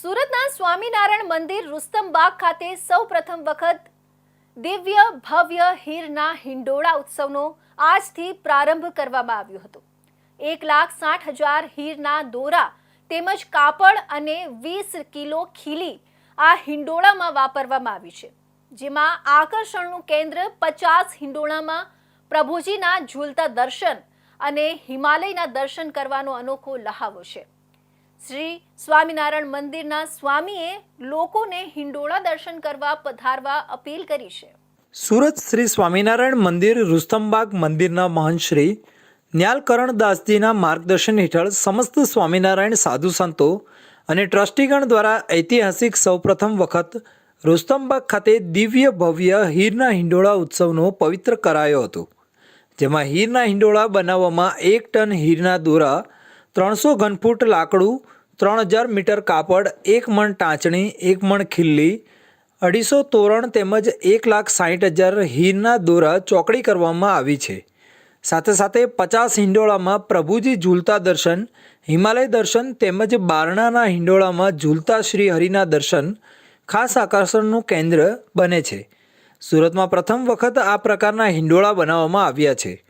સુરતના સ્વામિનારાયણ મંદિર રુસ્તમબાગ ખાતે સૌ પ્રથમ વખત દિવ્ય, ભવ્ય હીરના હિંડોળા ઉત્સવનો આજથી પ્રારંભ કરવામાં આવ્યો હતો. એક લાખ સાઠ હજાર હીરના દોરા તેમજ કાપડ અને વીસ કિલો ખીલી આ હિંડોળામાં વાપરવામાં આવી છે. જેમાં આકર્ષણનું કેન્દ્ર પચાસ હિંડોળામાં પ્રભુજીના ઝૂલતા દર્શન અને હિમાલયના દર્શન કરવાનો અનોખો લહાવો છે. શ્રી સ્વામિનારાયણ મંદિરના સ્વામીએ લોકોને હિંડોળા દર્શન કરવા પધારવા અપીલ કરી છે. સુરત શ્રી સ્વામિનારાયણ મંદિર, રુસ્તમબાગ મંદિરના મહંત શ્રી ન્યાલકરણદાસજીના માર્ગદર્શન હેઠળ સમસ્ત સ્વામિનારાયણ સાધુ સંતો અને ટ્રસ્ટીગણ દ્વારા ઐતિહાસિક સૌપ્રથમ વખત રુસ્તમબાગ ખાતે દિવ્ય ભવ્ય હીરના હિંડોળા ઉત્સવનો પવિત્ર કરાયો હતો. જેમાં હીરના હિંડોળા બનાવવામાં એક ટન હીરના દોરા, ત્રણસો ઘનફૂટ લાકડું ત્રણ હજાર મીટર કાપડ, એક મણ ટાંચણી, એક મણ ખીલ્લી, અઢીસો તોરણ તેમજ એક લાખ સાઠ હજાર હીરના દોરા ચોકડી કરવામાં આવી છે. સાથે સાથે પચાસ હિંડોળામાં પ્રભુજી ઝૂલતા દર્શન, હિમાલય દર્શન તેમજ બારણાના હિંડોળામાં ઝૂલતા શ્રી હરિના દર્શન ખાસ આકર્ષણનું કેન્દ્ર બને છે. સુરતમાં પ્રથમ વખત આ પ્રકારના હિંડોળા બનાવવામાં આવ્યા છે.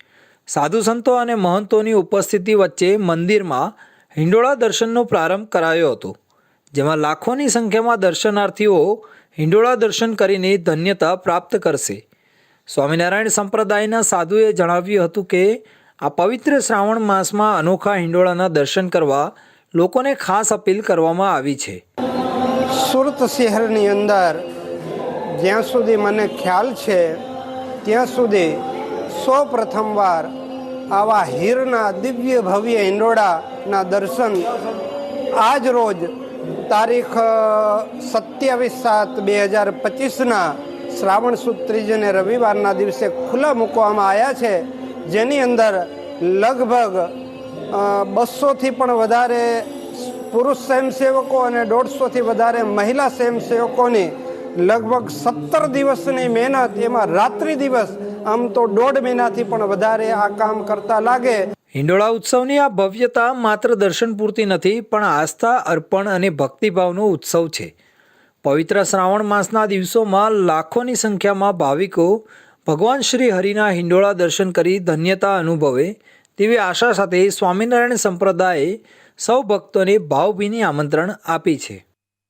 સાધુ સંતો અને મહંતોની ઉપસ્થિતિ વચ્ચે મંદિરમાં હિંડોળા દર્શનનો પ્રારંભ કરાયો હતો, જેમાં લાખોની સંખ્યામાં દર્શનાર્થીઓ હિંડોળા દર્શન કરીને ધન્યતા પ્રાપ્ત કરશે. સ્વામિનારાયણ સંપ્રદાયના સાધુએ જણાવ્યું હતું કે, આ પવિત્ર શ્રાવણ માસમાં અનોખા હિંડોળાના દર્શન કરવા લોકોને ખાસ અપીલ કરવામાં આવી છે. સુરત શહેરની અંદર જ્યાં સુધી મને ખ્યાલ છે, ત્યાં સુધી સૌ પ્રથમવાર આવા હીરના દિવ્ય ભવ્ય હિંડોળાના દર્શન આજ રોજ તારીખ સત્યાવીસ સાત બે હજાર પચીસના શ્રાવણ સુદ રવિવારના દિવસે ખુલ્લા મૂકવામાં આવ્યા છે, જેની અંદર લગભગ બસોથી પણ વધારે પુરુષ સ્વયંસેવકો અને દોઢસોથી વધારે મહિલા સ્વયંસેવકોની લગભગ સત્તર દિવસની મહેનત, એમાં રાત્રિ દિવસ આમ તો દોઢ મહિનાથી પણ વધારે આ કામ કરતા લાગે. હિંડોળા ઉત્સવની આ ભવ્યતા માત્ર દર્શન પૂરતી નથી, પણ આસ્થા, અર્પણ અને ભક્તિભાવનો ઉત્સવ છે. પવિત્ર શ્રાવણ માસના દિવસોમાં લાખોની સંખ્યામાં ભાવિકો ભગવાન શ્રી હરિના હિંડોળા દર્શન કરી ધન્યતા અનુભવે તેવી આશા સાથે સ્વામિનારાયણ સંપ્રદાયે સૌ ભક્તોને ભાવભીની આમંત્રણ આપી છે.